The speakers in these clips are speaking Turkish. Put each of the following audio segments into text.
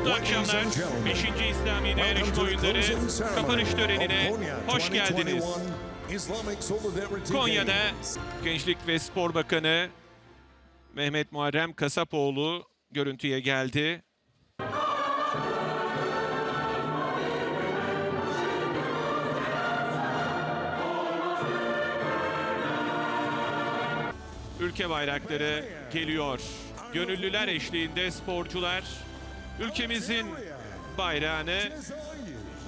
Mutlu akşamlar. 5. İslami Dayanışma Oyunları kapanış törenine hoş geldiniz. Konya'da Gençlik ve Spor Bakanı Mehmet Muharrem Kasapoğlu görüntüye geldi. Ülke bayrakları geliyor. Gönüllüler eşliğinde sporcular ülkemizin bayrağını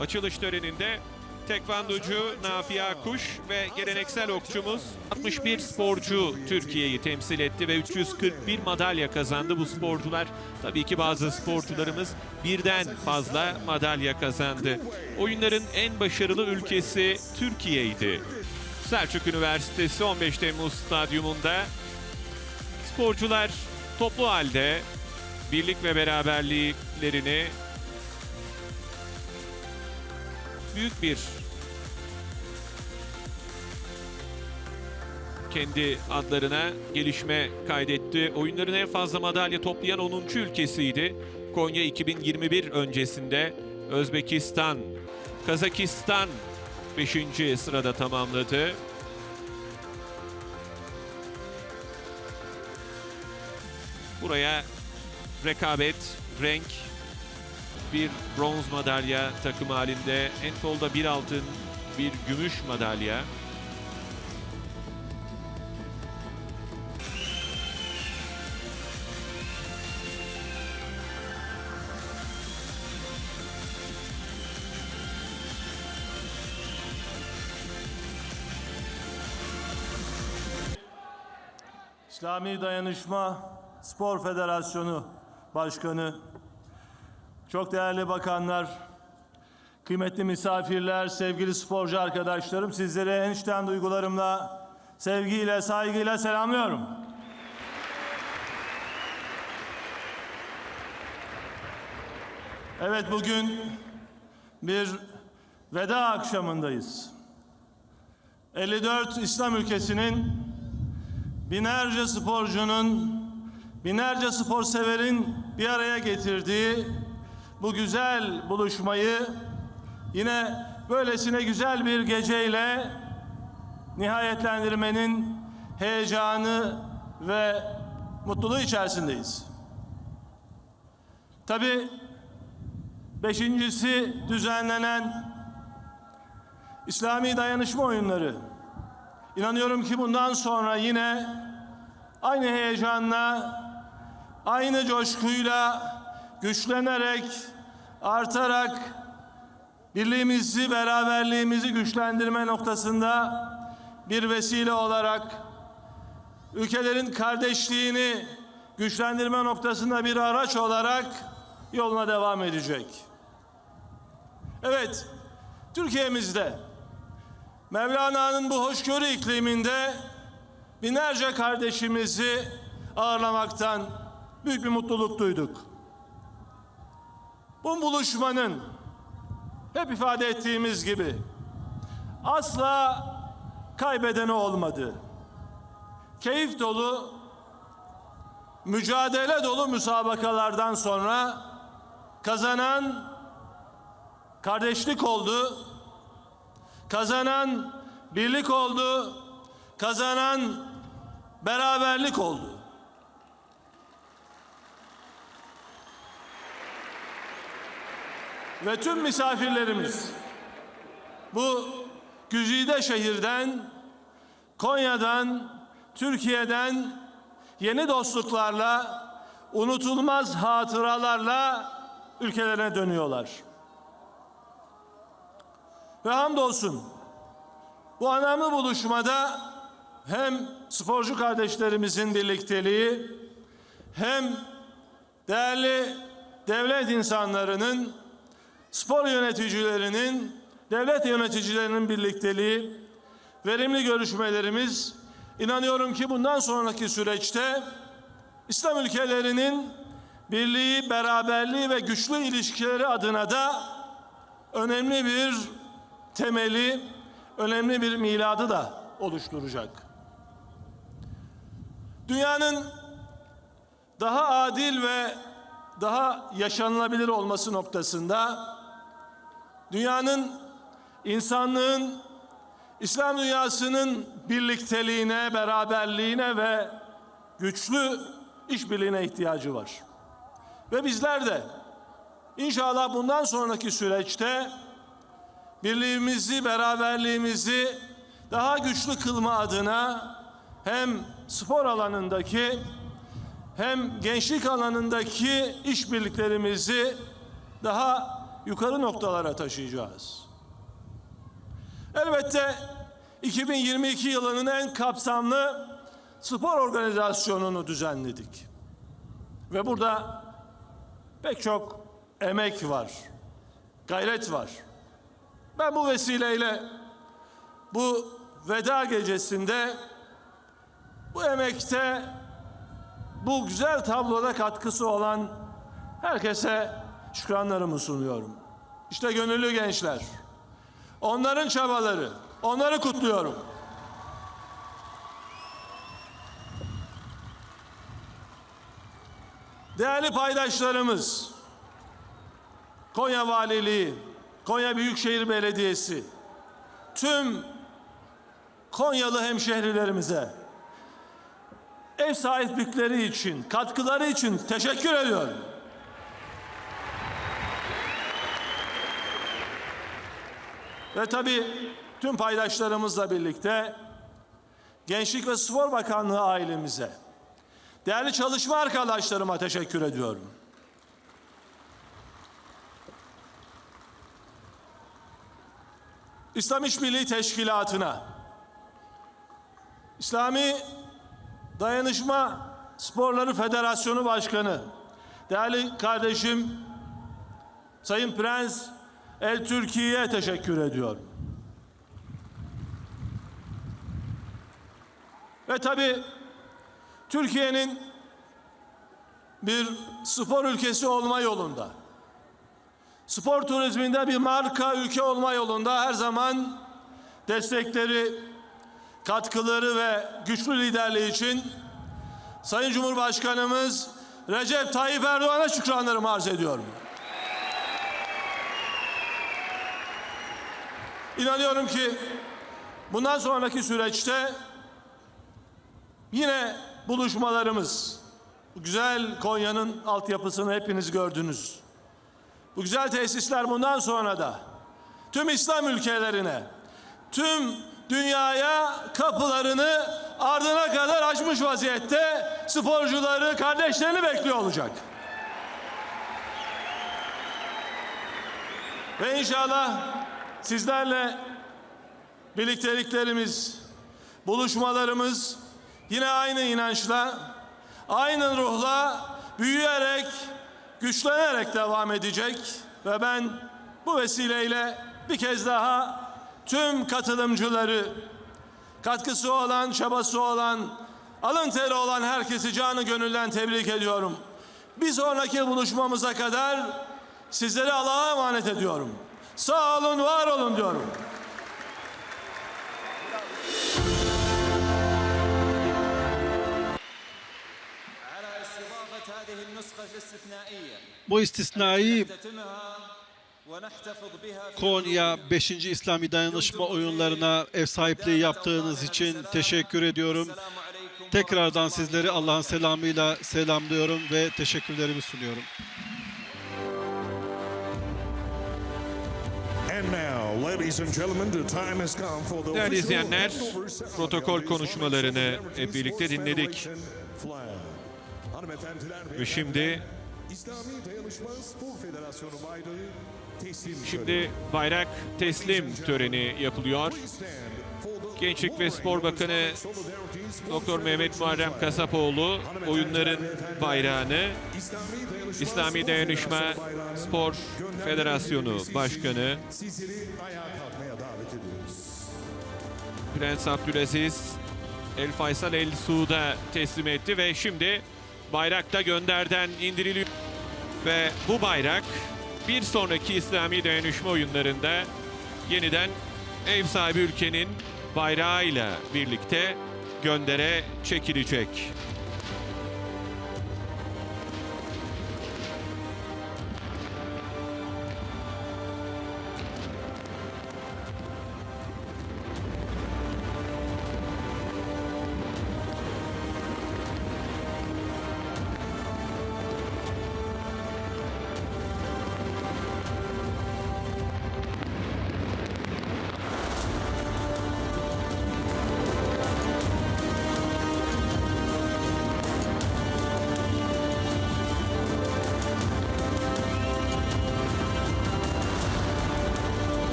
açılış töreninde tekvandocu Nafi Akuş ve geleneksel okçumuz 61 sporcu Türkiye'yi temsil etti ve 341 madalya kazandı bu sporcular. Tabii ki bazı sporcularımız birden fazla madalya kazandı. Oyunların en başarılı ülkesi Türkiye'ydi. Selçuk Üniversitesi 15 Temmuz Stadyumunda sporcular toplu halde birlik ve beraberliklerini büyük bir kendi adlarına gelişme kaydetti. Oyunların en fazla madalya toplayan 10. ülkesiydi. Konya 2021 öncesinde Özbekistan, Kazakistan 5. sırada tamamladı. Buraya rekabet, renk, bir bronz madalya takım halinde, en bir altın, bir gümüş madalya. İslami Dayanışma Spor Federasyonu Başkanı, çok değerli bakanlar, kıymetli misafirler, sevgili sporcu arkadaşlarım, sizleri en içten duygularımla, sevgiyle, saygıyla selamlıyorum. Evet bugün bir veda akşamındayız. 54 İslam ülkesinin binlerce sporcunun, binlerce spor severin bir araya getirdiği bu güzel buluşmayı yine böylesine güzel bir geceyle nihayetlendirmenin heyecanı ve mutluluğu içerisindeyiz. Tabii beşincisi düzenlenen İslami dayanışma oyunları İnanıyorum ki bundan sonra yine aynı heyecanla, aynı coşkuyla, güçlenerek, artarak birliğimizi, beraberliğimizi güçlendirme noktasında bir vesile olarak ülkelerin kardeşliğini güçlendirme noktasında bir araç olarak yoluna devam edecek. Evet, Türkiye'mizde Mevlana'nın bu hoşgörü ikliminde binlerce kardeşimizi ağırlamaktan büyük bir mutluluk duyduk. Bu buluşmanın hep ifade ettiğimiz gibi asla kaybedeni olmadı. Keyif dolu, mücadele dolu müsabakalardan sonra kazanan kardeşlik oldu, Kazanan birlik oldu. Kazanan beraberlik oldu. Ve tüm misafirlerimiz bu güzide şehirden, Konya'dan, Türkiye'den yeni dostluklarla, unutulmaz hatıralarla ülkelerine dönüyorlar. Ve hamdolsun bu önemli buluşmada hem sporcu kardeşlerimizin birlikteliği hem değerli devlet insanlarının, spor yöneticilerinin, devlet yöneticilerinin birlikteliği, verimli görüşmelerimiz inanıyorum ki bundan sonraki süreçte İslam ülkelerinin birliği, beraberliği ve güçlü ilişkileri adına da önemli bir temeli, önemli bir miladı da oluşturacak. Dünyanın daha adil ve daha yaşanılabilir olması noktasında dünyanın, insanlığın, İslam dünyasının birlikteliğine, beraberliğine ve güçlü işbirliğine ihtiyacı var. Ve bizler de inşallah bundan sonraki süreçte birliğimizi, beraberliğimizi daha güçlü kılma adına hem spor alanındaki hem gençlik alanındaki işbirliklerimizi daha yukarı noktalara taşıyacağız. Elbette 2022 yılının en kapsamlı spor organizasyonunu düzenledik. Ve burada pek çok emek var, gayret var. Ben bu vesileyle bu veda gecesinde bu emekte bu güzel tabloda katkısı olan herkese şükranlarımı sunuyorum. İşte gönüllü gençler. Onların çabaları. Onları kutluyorum. Değerli paydaşlarımız, Konya Valiliği, Konya Büyükşehir Belediyesi, tüm Konyalı hemşehrilerimize ev sahiplikleri için, katkıları için teşekkür ediyorum. Ve tabii tüm paydaşlarımızla birlikte Gençlik ve Spor Bakanlığı ailemize, değerli çalışma arkadaşlarıma teşekkür ediyorum. İslam İşbirliği Teşkilatı'na, İslami Dayanışma Sporları Federasyonu Başkanı, değerli kardeşim Sayın Prens El Türkiye'ye teşekkür ediyorum. Ve tabii Türkiye'nin bir spor ülkesi olma yolunda, spor turizminde bir marka ülke olma yolunda her zaman destekleri, katkıları ve güçlü liderliği için Sayın Cumhurbaşkanımız Recep Tayyip Erdoğan'a şükranlarımı arz ediyorum. İnanıyorum ki bundan sonraki süreçte yine buluşmalarımız, bu güzel Konya'nın altyapısını hepiniz gördünüz. Bu güzel tesisler bundan sonra da tüm İslam ülkelerine, tüm dünyaya kapılarını ardına kadar açmış vaziyette sporcuları, kardeşlerini bekliyor olacak. Ve inşallah sizlerle birlikteliklerimiz, buluşmalarımız yine aynı inançla, aynı ruhla büyüyerek, güçlenerek devam edecek ve ben bu vesileyle bir kez daha tüm katılımcıları, katkısı olan, çabası olan, alın teri olan herkesi canı gönülden tebrik ediyorum. Bir sonraki buluşmamıza kadar sizleri Allah'a emanet ediyorum. Sağ olun, var olun diyorum. Bu istisnai Konya 5. İslami Dayanışma oyunlarına ev sahipliği yaptığınız için teşekkür ediyorum. Tekrardan sizleri Allah'ın selamıyla selamlıyorum ve teşekkürlerimi sunuyorum. Değerli izleyenler, protokol konuşmalarını hep birlikte dinledik. Ve şimdi şimdi bayrak teslim töreni yapılıyor. Gençlik ve Spor Bakanı Doktor Mehmet Muharrem Kasapoğlu oyunların bayrağını İslami Dayanışma Spor Federasyonu Başkanı. Prens Abdülaziz El Faysal El Suud'a teslim etti ve şimdi bayrak da gönderden indiriliyor. Ve bu bayrak bir sonraki İslami dayanışma oyunlarında yeniden ev sahibi ülkenin bayrağıyla birlikte göndere çekilecek.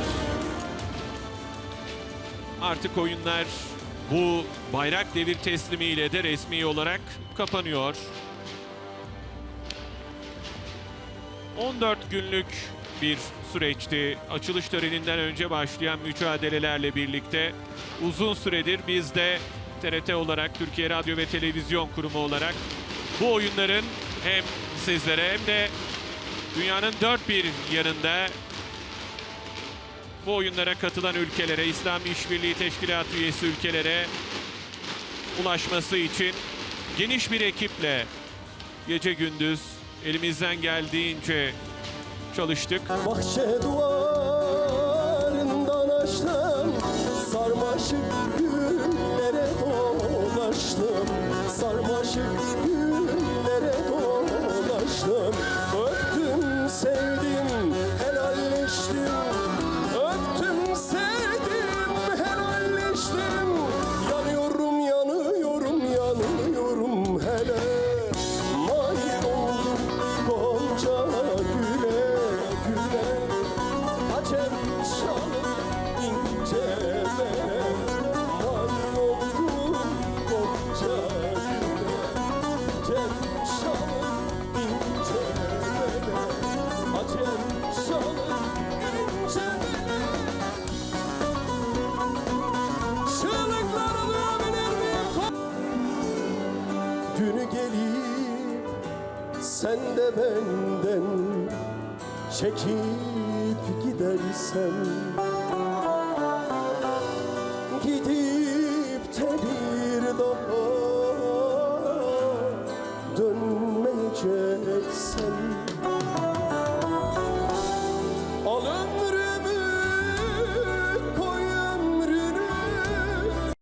İzleyenler, artık oyunlar bu bayrak devir teslimiyle de resmi olarak kapanıyor. 14 günlük bir süreçti. Açılış töreninden önce başlayan mücadelelerle birlikte uzun süredir biz de TRT olarak, Türkiye Radyo ve Televizyon Kurumu olarak bu oyunların hem sizlere hem de dünyanın dört bir yanında bu oyunlara katılan ülkelere, İslam İşbirliği Teşkilatı üyesi ülkelere ulaşması için geniş bir ekiple gece gündüz elimizden geldiğince çalıştık. Bahçe duvarından açtım Sarmaşık güllere dolaştım Sarmaşık sen de benden çekip gidersen